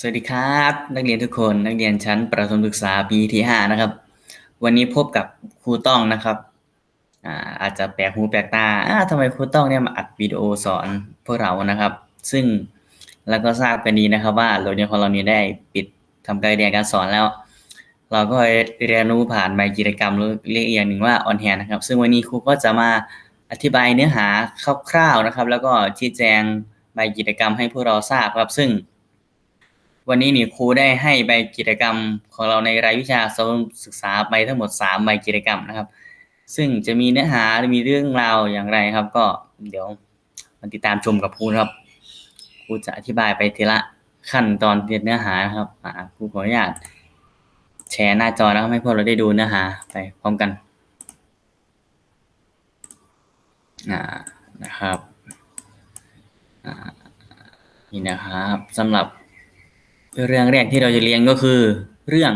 สวัสดีครับ นักเรียนทุกคนนักเรียนชั้นประถมศึกษาปีที่ห้านะครับ วันนี้พบกับครูต้องนะครับอ่าอาจจะแปลกหูแปลกตาอ่าทำไมครูต้องเนี่ยมาอัดวิดีโอสอนพวกเรานะครับ ซึ่งเราก็ทราบกันดีนะครับ ว่าโรงเรียนของเรานี้ได้ปิดทำการเรียนการสอนแล้ว เราก็เรียนรู้ผ่านใบกิจกรรมหรือเรียกอีกอย่างหนึ่งว่าออนแฮนนะครับ ซึ่งวันนี้ครูก็จะมาอธิบายเนื้อหาคร่าวๆนะครับ แล้วก็ชี้แจงใบกิจกรรมให้พวกเราทราบครับซึ่ง วันนี้นี่ครูได้ให้ใบกิจกรรมของเราในรายวิชาสังคมศึกษาไปทั้งหมด3ใบกิจกรรมนะครับ ซึ่งจะมีเนื้อหาหรือมีเรื่องราวอย่างไรครับ ก็เดี๋ยวมาติดตามชมกับครูครับครูจะอธิบายไปทีละขั้นตอนเนื้อหานะครับอ่าครูขออนุญาตแชร์หน้าจอนะครับให้พวกเราได้ดูเนื้อหาไปพร้อมกันอ่านะครับอ่านี่นะครับสำหรับ เรื่องแรกที่เราจะเรียนก็คือเรื่อง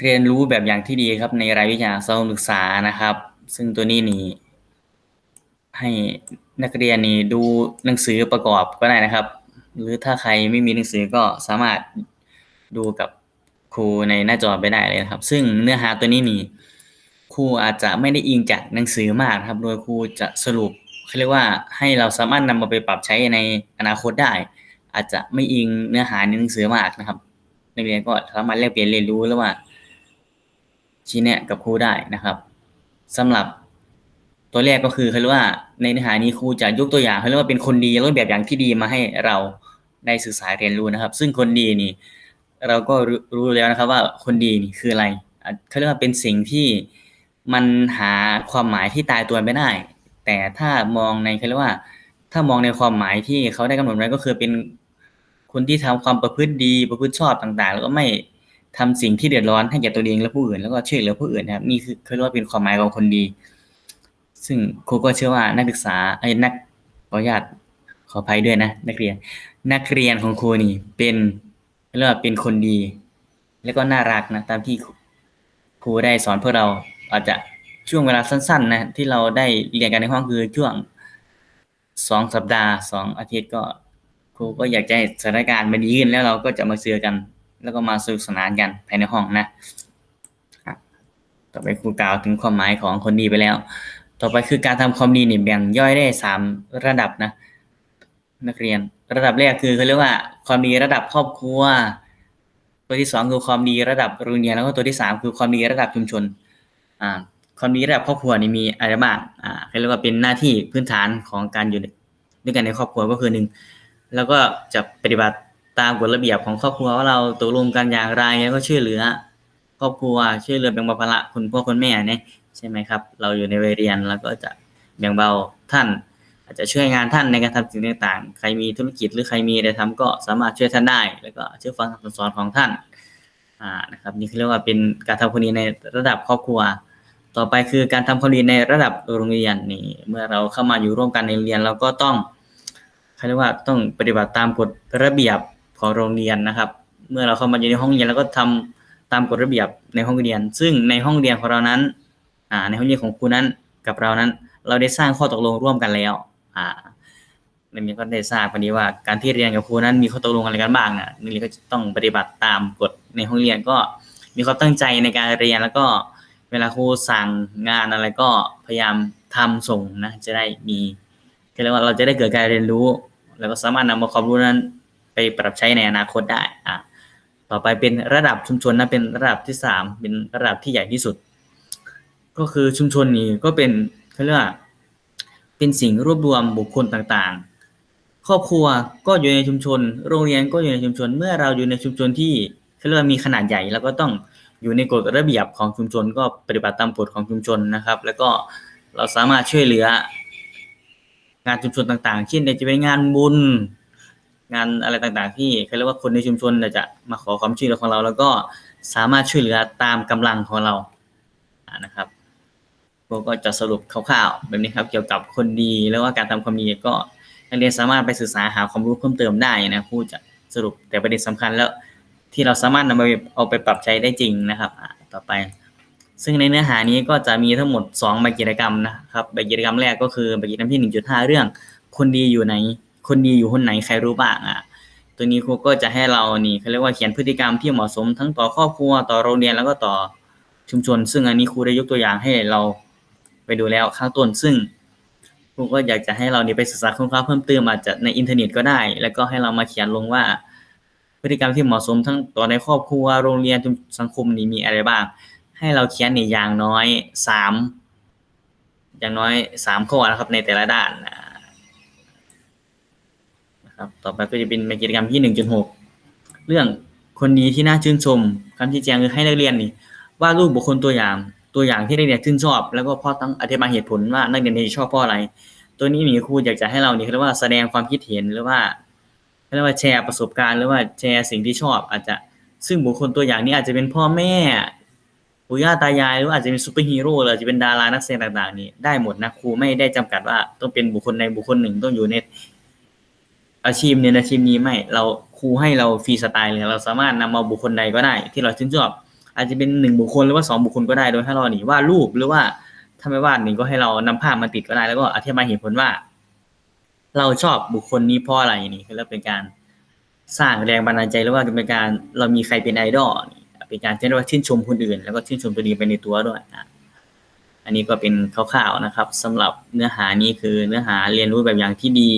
เรียนรู้แบบอย่างที่ดีครับในรายวิชาสังคมศึกษานะครับ ซึ่งตัวนี้นี่ให้นักเรียนนี่ดูหนังสือประกอบก็ได้นะครับ หรือถ้าใครไม่มีหนังสือก็สามารถดูกับครูในหน้าจอไปได้เลยครับ ซึ่งเนื้อหาตัวนี้นี่ครูอาจจะไม่ได้อิงจากหนังสือมากครับ โดยครูจะสรุปเขาเรียกว่าให้เราสามารถนำมาไปปรับใช้ในอนาคตได้ อาจจะไม่อิงเนื้อหาในหนังสือมากนะครับ นักเรียนก็สามารถแลกเปลี่ยนเรียนรู้รือว่าชี้แนะกับครูได้นะครับสำหรับตัวแรกก็คือเขาเรียกว่าในเนื้อหานี้ครูจะยกตัวอย่างเขาเรียกว่าเป็นคนดีรูปแบบอย่างที่ดีมาให้เราได้ศึกษาเรียนรู้นะครับ ซึ่งคนดีนี่ เราก็รู้แล้วนะครับ ว่าคนดีนี่คืออะไรเขาเรียกว่าเป็นสิ่งที่มันหาความหมายที่ตายตัวไม่ได้ แต่ถ้ามองในเขาเรียกว่า ถ้ามองในความหมายที่เขาได้กำหนดไว้ก็คือเป็น คนที่ทำความประพฤติดีประพฤติชอบต่างๆ แล้วก็ไม่ทำสิ่งที่เดือดร้อนให้แก่ตัวเองและผู้อื่น แล้วก็ช่วยเหลือผู้อื่นนะครับ นี่คือเขาเรียกว่าเป็นความหมายของคนดี ซึ่งครูก็เชื่อว่านักศึกษาไอ้นักขออนุญาตขออภัยด้วยนะ นักเรียน นักเรียนของครูนี่เป็นเรียกว่าเป็นคนดี แล้วก็น่ารักนะตามที่ครูได้สอนพวกเราอาจจะช่วงเวลาสั้น ๆ นะ ที่เราได้เรียนกันในห้องคือช่วงสองสัปดาห์สองอาทิตย์ก็ ครูก็อยากจะให้สถานการณ์มันดีขึ้นแล้วเราก็จะมาเจอกัน แล้วก็มาสนุกสนานกันภายในห้องนะต่อไปครูกล่าวถึงความหมายของคนดีไปแล้ว ต่อไปคือการทำความดีเนี่ยแบ่งย่อยได้สามระดับนะ นักเรียนระดับแรกคือเขาเรียกว่าความดีระดับครอบครัว ตัวที่สองคือความดีระดับโรงเรียนแล้วก็ตัวที่สามคือความดีระดับชุมชนอ่าความดีระดับครอบครัวนี่มีอะไรบ้างอ่าเขาเรียกว่าเป็นหน้าที่พื้นฐานของการอยู่ด้วยกันในครอบครัวก็คือหนึ่ง แล้วก็จะปฏิบัติตามกฎระเบียบของครอบครัวว่าเราตกลงกันอย่างไรแล้วก็ช่วยเหลือ ครอบครัวช่วยเหลือแบ่งเบาภาระคุณพ่อคุณแม่เนี่ยใช่ไหมครับ เราอยู่ในวัยเรียนแล้วก็จะแบ่งเบาท่าน อาจจะช่วยงานท่านในการทำสิ่งต่างๆ ใครมีธุรกิจหรือใครมีอะไรทำก็สามารถช่วยท่านได้ แล้วก็เชื่อฟังคำสอนของท่านอ่านะครับนี่คือเรียกว่าเป็นการทำความดีในระดับครอบครัว ต่อไปคือการทำความดีในระดับโรงเรียนนี่เมื่อเราเข้ามาอยู่ร่วมกันในโรงเรียนเราก็ต้อง เขาเรียกว่าต้องปฏิบัติตามกฎระเบียบของโรงเรียนนะครับ เมื่อเราเข้ามาอยู่ในห้องเรียนเราก็ทำตามกฎระเบียบในห้องเรียน ซึ่งในห้องเรียนของเรานั้นอ่าในห้องเรียนของครูนั้นกับเรานั้น เราได้สร้างข้อตกลงร่วมกันแล้วอ่านักเรียนก็ได้ทราบวันนี้ว่าการที่เรียนกับครูนั้นมีข้อตกลงอะไรกันบ้างนะนักเรียนก็จะต้องปฏิบัติตามกฎในห้องเรียนก็มีความตั้งใจในการเรียนแล้วก็เวลาครูสั่งงานอะไรก็พยายามทำส่งนะจะได้มีเรียกว่าเราจะได้เกิดการเรียนรู้ แล้วก็สามารถนำเอาความรู้นั้นไปปรับใช้ในอนาคตได้อะต่อไปเป็นระดับชุมชนนะเป็นระดับที่สามเป็นระดับที่ใหญ่ที่สุด ก็คือชุมชนนี้ก็เป็นเขาเรียกว่าเป็นสิ่งรวบรวมบุคคลต่างๆ ครอบครัวก็อยู่ในชุมชน โรงเรียนก็อยู่ในชุมชน เมื่อเราอยู่ในชุมชนที่เขาเรียกว่ามีขนาดใหญ่ แล้วก็ต้องอยู่ในกฎระเบียบของชุมชน ก็ปฏิบัติตามกฎของชุมชนนะครับ แล้วก็เราสามารถช่วยเหลือ งานชุมชนต่างๆ เช่นจะเป็นงานบุญ งานอะไรต่างๆ ที่เขาเรียกว่าคนในชุมชนจะมาขอความช่วยเหลือของเรา แล้วก็สามารถช่วยเหลือตามกำลังของเรานะครับพวกก็จะสรุปคร่าวๆแบบนี้ครับ เกี่ยวกับคนดีแล้วว่าการทำความดีก็นักเรียนสามารถไปศึกษาหาความรู้เพิ่มเติมได้นะครูจะสรุปแต่ประเด็นสำคัญแล้วที่เราสามารถนำไปเอาไปปรับใช้ได้จริงนะครับ ต่อไป ซึ่งในเนื้อหานี้ก็จะมีทั้งหมด2ใบกิจกรรมนะครับใบกิจกรรมแรกก็คือใบกิจกรรมที่ 1.5 เรื่อง คนดีอยู่ไหน คนดีอยู่คนไหนใครรู้บ้างอะตัวนี้ครูก็จะให้เรานี่เขาเรียกว่าเขียนพฤติกรรมที่เหมาะสมทั้งต่อครอบครัวต่อโรงเรียนแล้วก็ต่อชุมชน ซึ่งอันนี้ครูได้ยกตัวอย่างให้เราไปดูแล้วข้างต้นซึ่งครูก็อยากจะให้เรานี่ไปศึกษาค้นคว้าเพิ่มเติมอาจจะในอินเทอร์เน็ตก็ได้ แล้วก็ให้เรามาเขียนลงว่า พฤติกรรมที่เหมาะสมทั้งต่อในครอบครัวโรงเรียนชุมสังคมนี่มีอะไรบ้าง ให้เราเขียนนี่อย่างน้อยสามอย่างน้อยสามข้อนะครับในแต่ละด้านนะครับต่อไปก็จะเป็นกิจกรรมที่หนึ่งจุดหกเรื่องคนนี้ที่น่าชื่นชมคำชี้แจงคือให้นักเรียนนี่วาดรูปบุคคลตัวอย่างตัวอย่างที่นักเรียนชื่นชอบ แล้วก็พ่อต้องอธิบายเหตุผลว่านักเรียนที่ชอบเพราะอะไร ตัวนี้มีครูอยากจะให้เรานี่เขาเรียกว่าแสดงความคิดเห็นหรือว่าเขาเรียกว่าแชร์ประสบการณ์หรือว่าแชร์สิ่งที่ชอบอาจจะซึ่งบุคคลตัวอย่างนี้อาจจะเป็นพ่อแม่ ปู่ย่าตายายหรือว่าอาจจะเป็นซูเปอร์ฮีโร่หรืออาจจะเป็นดารานักแสดงต่าง ๆ นี่ได้หมดนะครูไม่ได้จำกัดว่าต้องเป็นบุคคลใดบุคคลหนึ่งต้องอยู่ในอาชีพเนี่ยอาชีพนี้ไม่ เราครูให้เราฟรีสไตล์เลยเราสามารถนำเอาบุคคลใดก็ได้ ที่เราชื่นชอบ อาจจะเป็นหนึ่งบุคคลหรือว่าสองบุคคลก็ได้โดยให้เราหนีวาดรูปหรือว่าถ้าไม่วาดหนี่งก็ให้เรานำภาพมาติดก็ได้ แล้วก็อธิบายเหตุผลว่า เราชอบบุคคลนี้เพราะอะไรนี่คือเราเป็นการสร้างแรงบันดาลใจหรือว่าเป็นการเรามีใครเป็นไอดอล เป็นการที่เรียกว่าชื่นชมคนอื่น แล้วก็ชื่นชมตัวเองไปในตัวด้วยนะอันนี้ก็เป็นคร่าวๆนะครับสำหรับเนื้อหานี้คือเนื้อหาเรียนรู้แบบอย่างที่ดี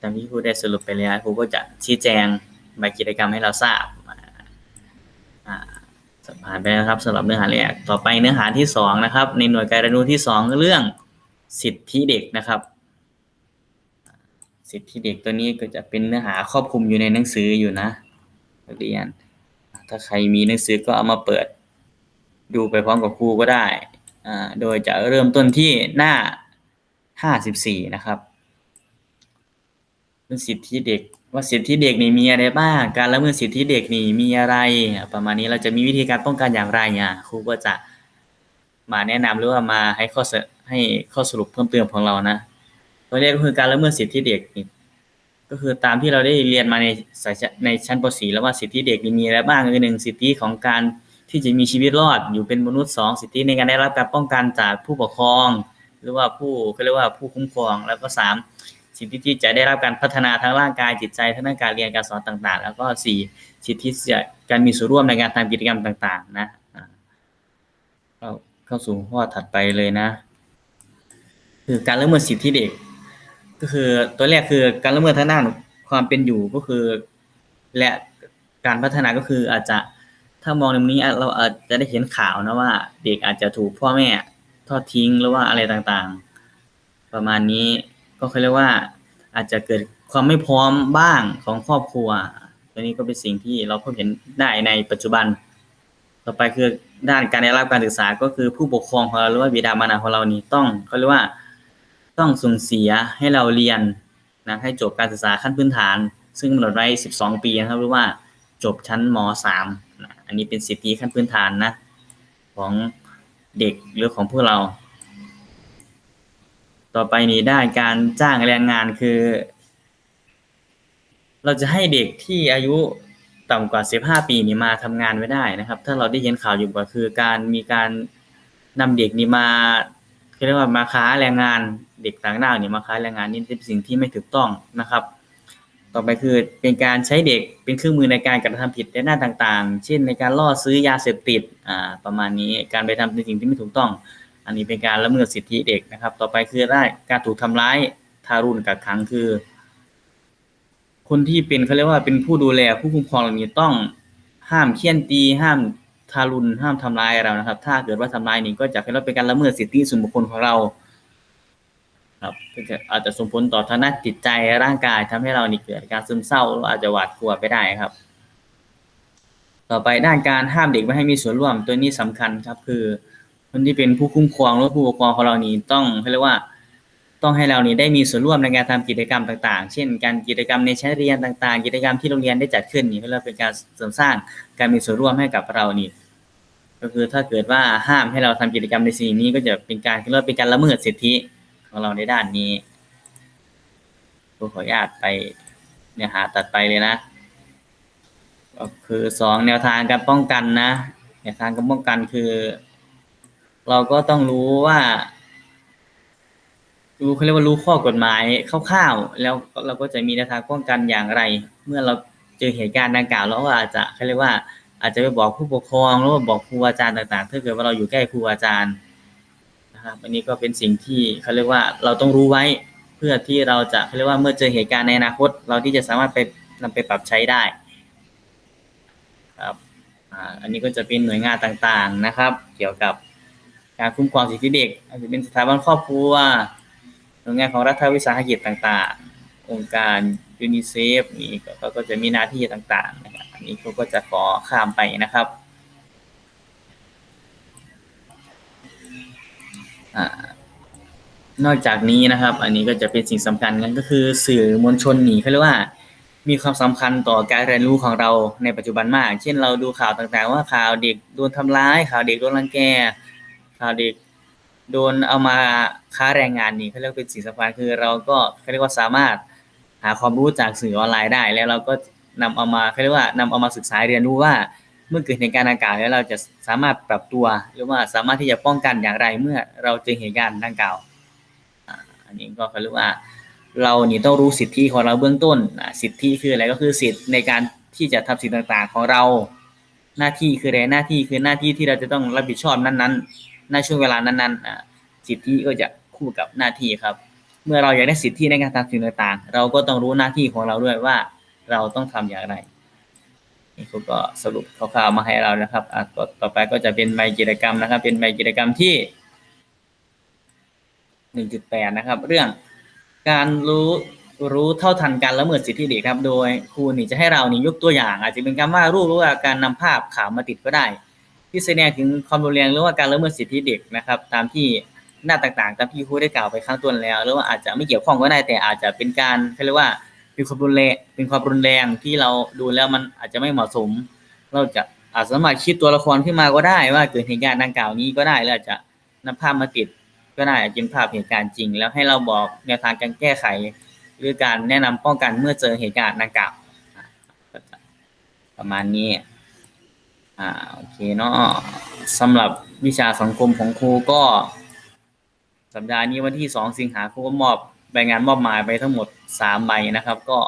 ตามที่ครูได้สรุปไปแล้วครูก็จะชี้แจงใบกิจกรรมให้เราทราบอ่าผ่านไปแล้วครับสำหรับเนื้อหาแรกต่อไปเนื้อหาที่สองนะครับ ในหน่วยการเรียนรู้ที่สองเรื่องสิทธิเด็กนะครับ สิทธิเด็กตัวนี้ก็จะเป็นเนื้อหาครอบคลุมอยู่ในหนังสืออยู่นะเรียน ถ้าใครมีหนังสือก็เอามาเปิด ดูไปพร้อมกับครูก็ได้อ่าโดยจะเริ่มต้นที่หน้าห้าสิบสี่นะครับเรื่องสิทธิเด็ก ว่าสิทธิเด็กนี่มีอะไรบ้าง การละเมิดสิทธิเด็กนี่มีอะไร ประมาณนี้เราจะมีวิธีการป้องกันอย่างไรเนี่ยครูก็จะมาแนะนำหรือว่ามาให้ข้อให้ข้อสรุปเพิ่มเติมของเรานะตัวแรกก็คือการละเมิดสิทธิเด็กนี่ ก็คือตามที่เราได้เรียนมาในสายในชั้นป .4 แล้วว่าสิทธิเด็กมีอะไรบ้างคือหนึ่งสิทธิของการที่จะมีชีวิตรอดอยู่เป็นมนุษย์สองสิทธิในการได้รับการป้องกันจากผู้ปกครอง หรือว่าผู้เขาเรียกว่าผู้คุ้มครอง แล้วก็สามสิทธิที่จะได้รับการพัฒนาทั้งร่างกายจิตใจทั้งด้านการเรียนการสอนต่าง ๆ แล้วก็สี่สิทธิจะการมีส่วนร่วมในการทำกิจกรรมต่าง ๆ นะเราเข้าสู่ข้อถัดไปเลยนะ คือการละเมิดสิทธิเด็ก ก็คือตัวแรกคือการละเมิดทางด้านความเป็นอยู่ก็คือ และการพัฒนาก็คืออาจจะถ้ามองในมุมนี้เราอาจจะได้เห็นข่าวนะว่า เด็กอาจจะถูกพ่อแม่ทอดทิ้งหรือว่าอะไรต่างๆ ประมาณนี้ก็เขาเรียกว่า อาจจะเกิดความไม่พร้อมบ้างของครอบครัว ตัวนี้ก็เป็นสิ่งที่เราพบเห็นได้ในปัจจุบัน ต่อไปคือด้านการได้รับการศึกษาก็คือผู้ปกครองของเราหรือว่าบิดามารดาของเรานี่ต้องเขาเรียกว่า ต้องส่งเสียให้เราเรียนนะให้จบการศึกษาขั้นพื้นฐาน ซึ่งกำหนดไว้ 12 ปีนะครับหรือว่าจบชั้นม .3 นะอันนี้เป็นสิทธิขั้นพื้นฐานนะของเด็กหรือของพวกเรา ต่อไปนี้ด้านการจ้างแรงงานคือ เราจะให้เด็กที่อายุต่ำกว่า 15 ปีนี้มาทำงานไม่ได้นะครับ ถ้าเราได้เห็นข่าวอยู่ก็คือการมีการนำเด็กนี้มา เรียกว่ามาค้าแรงงานเด็กต่างด้าวเนี่ยมาค้าแรงงานนี่เป็นสิ่งที่ไม่ถูกต้องนะครับ ต่อไปคือเป็นการใช้เด็กเป็นเครื่องมือในการกระทำผิดในด้านต่างๆ เช่นในการล่อซื้อยาเสพติดอ่าประมาณนี้การไปทำในสิ่งที่ไม่ถูกต้อง อันนี้เป็นการละเมิดสิทธิเด็กนะครับ ต่อไปคือได้การถูกทำร้ายทารุณกักขังคือ คนที่เป็นเขาเรียกว่าเป็นผู้ดูแลผู้คุ้มครองเหล่านี้ต้องห้ามเคี่ยนตีห้าม ทารุณห้ามทำร้ายเรานะครับ ถ้าเกิดว่าทำร้ายนี่ก็จะเป็นการละเมิดสิทธิส่วนบุคคลของเรา ครับก็อาจจะส่งผลต่อทางด้านจิตใจร่างกายทำให้เรานี่เกิดการซึมเศร้าหรืออาจจะหวาดกลัวไปได้ครับ ต่อไปด้านการห้ามเด็กไม่ให้มีส่วนร่วมตัวนี้สำคัญครับ คือคนที่เป็นผู้คุ้มครองหรือผู้ปกครองของเรานี่ต้องเขาเรียกว่า ต้องให้เรานี่ได้มีส่วนร่วมในการทำกิจกรรมต่าง ๆ เช่น การกิจกรรมในชั้นเรียนต่าง ๆ กิจกรรมที่โรงเรียนได้จัดขึ้นนี่เพื่อเป็นการเสริมสร้างการมีส่วนร่วมให้กับเรานี่ ก็คือถ้าเกิดว่าห้ามให้เราทำกิจกรรมในสิ่งนี้ก็จะเป็นการเรียกเป็นการละเมิดสิทธิของเราในด้านนี้ขออนุญาตไปเนื้อหาตัดไปเลยนะ ก็คือสองแนวทางการป้องกันนะแนวทางการป้องกันคือ เราก็ต้องรู้ว่า รู้เขาเรียกว่ารู้ข้อกฎหมายคร่าวๆแล้วเราก็จะมีแนวทางป้องกันอย่างไร เมื่อเราเจอเหตุการณ์ดังกล่าวเราก็อาจจะเขาเรียกว่า อาจจะไปบอกผู้ปกครองหรือว่าบอกครูอาจารย์ต่างๆถ้าเกิดว่าเราอยู่ใกล้ครูอาจารย์นะครับอันนี้ก็เป็นสิ่งที่เขาเรียกว่าเราต้องรู้ไว้เพื่อที่เราจะเขาเรียกว่าเมื่อเจอเหตุการณ์ในอนาคต เราที่จะสามารถไปนำไปปรับใช้ได้ครับอันนี้ก็จะเป็นหน่วยงานต่างๆนะครับ เกี่ยวกับการคุ้มครองสิทธิเด็กอาจจะเป็นสถาบันครอบครัว น่วยงานของรัฐวิสาหกิจต่างๆ องค์การยูนิเซฟนี่ก็ก็จะมีหน้าที่ต่างๆนะครับอันนี้เขาก็จะขอข้ามไปนะครับอนอกจากนี้นะครับ อันนี้ก็จะเป็นสิ่งสำคัญนั่นก็คือสื่อมวลชนนี่เขาเรียกว่า มีความสำคัญต่อการเรียนรู้ของเราในปัจจุบันมาก เช่นเราดูข่าวต่างๆ ว่าข่าวเด็กโดนทำร้าย ข่าวเด็กโดนรังแกข่าวเด็ก โดนเอามาค้าแรงงานนี่เขาเรียกเป็นสิ่งสำคัญคือเราก็เขาเรียกว่าสามารถหาความรู้จากสื่อออนไลน์ได้ แล้วเราก็นำเอามาเขาเรียกว่านำเอามาศึกษาเรียนรู้ว่า เมื่อเกิดเหตุการณ์ดังกล่าวแล้วเราจะสามารถปรับตัว หรือว่าสามารถที่จะป้องกันอย่างไรเมื่อเราเจอเหตุการณ์ดังกล่าวอันนี้ก็เขาเรียกว่า เรานี่ต้องรู้สิทธิของเราเบื้องต้นสิทธิคืออะไรก็คือสิทธิในการที่จะทำสิ่งต่างๆของเรา หน้าที่คืออะไรหน้าที่คือหน้าที่ที่เราจะต้องรับผิดชอบนั้นๆ ในช่วงเวลานั้นๆอ่าสิทธิก็จะคู่กับหน้าที่ครับ เมื่อเราอยากได้สิทธิในการทำสิ่งต่างๆ เราก็ต้องรู้หน้าที่ของเราด้วยว่าเราต้องทำอย่างไรนี่เขาก็สรุปคร่าวๆมาให้เรานะครับอ่าต่อต่อไปก็จะเป็นใบกิจกรรมนะครับ เป็นใบกิจกรรมที่1.8นะครับ เรื่องการรู้รู้เท่าทันการละเมิดสิทธิเด็กครับ โดยครูนี่จะให้เรานี่ยกตัวอย่าง อาจจะเป็นการวาดรูปหรือว่าการนำภาพข่าวมาติดก็ได้ ที่แสดงถึงความรุนแรงหรือว่าการละเมิดสิทธิเด็กนะครับ ตามที่หน้าต่างๆตามที่ครูได้กล่าวไปข้างต้นแล้ว หรือว่าอาจจะไม่เกี่ยวข้องก็ได้แต่อาจจะเป็นการเขาเรียกว่าเป็นความรุนแรงเป็นความรุนแรงที่เราดูแล้วมันอาจจะไม่เหมาะสม เราจะอาจสามารถคิดตัวละครขึ้นมาก็ได้ ว่าเกิดเหตุการณ์ดังกล่าวนี้ก็ได้แล้วอาจจะนำภาพมาติดก็ได้อาจจะเป็นภาพเหตุการณ์จริง แล้วให้เราบอกแนวทางการแก้ไข หรือการแนะนำป้องกันเมื่อเจอเหตุการณ์ดังกล่าวประมาณนี้ อ่าโอเคเนาะสำหรับวิชาสังคมของครูก็ สัปดาห์นี้วันที่2สิงหาคมก็มอบใบงานมอบหมายไปทั้งหมด3ใบนะครับ ก็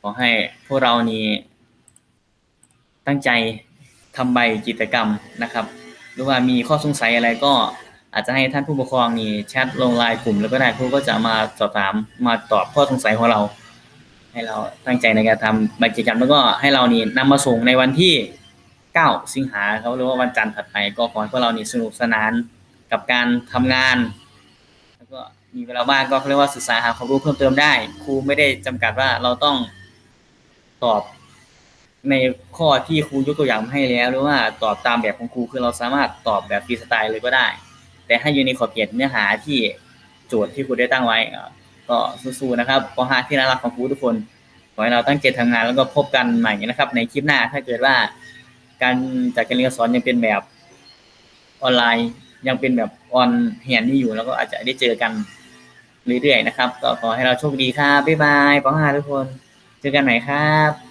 ขอให้พวกเรานี้ตั้งใจทำใบกิจกรรมนะครับ หรือว่ามีข้อสงสัยอะไรก็อาจจะให้ท่านผู้ปกครองนี่แชทลงไลน์กลุ่ม แล้วก็ได้ครูก็จะมาสอบถามมาตอบข้อสงสัยของเรา ให้เราตั้งใจในการทำใบกิจกรรมแล้วก็ให้เรานี่นำมาส่งในวันที่ 9 สิงหาเขาหรือว่าวันจันทร์ถัดไปก็ขอให้พวกเรานี่สนุกสนานกับการทำงาน แล้วก็มีเวลาว่างก็เขาเรียกว่าศึกษาหาความรู้เพิ่มเติมได้ ครูไม่ได้จำกัดว่าเราต้องตอบในข้อที่ครูยกตัวอย่างให้แล้ว หรือว่าตอบตามแบบของครูคือเราสามารถตอบแบบฟรีสไตล์เลยก็ได้ แต่ให้อยู่ในขอบเขตเนื้อหาที่โจทย์ที่ครูได้ตั้งไว้ก็สู้ๆนะครับป .5 ที่น่ารักของครูทุกคนขอให้เราตั้งใจทำงานแล้วก็พบกันใหม่นะครับ ในคลิปหน้าถ้าเกิดว่า การจัดการเรียนการสอนยังเป็นแบบออนไลน์ยังเป็นแบบออนเฮนนี่อยู่แล้วก็อาจจะได้เจอกันเรื่อยๆนะครับ ก็ขอให้เราโชคดีครับบ๊ายบายป้องหาทุกคน เจอกันใหม่ครับ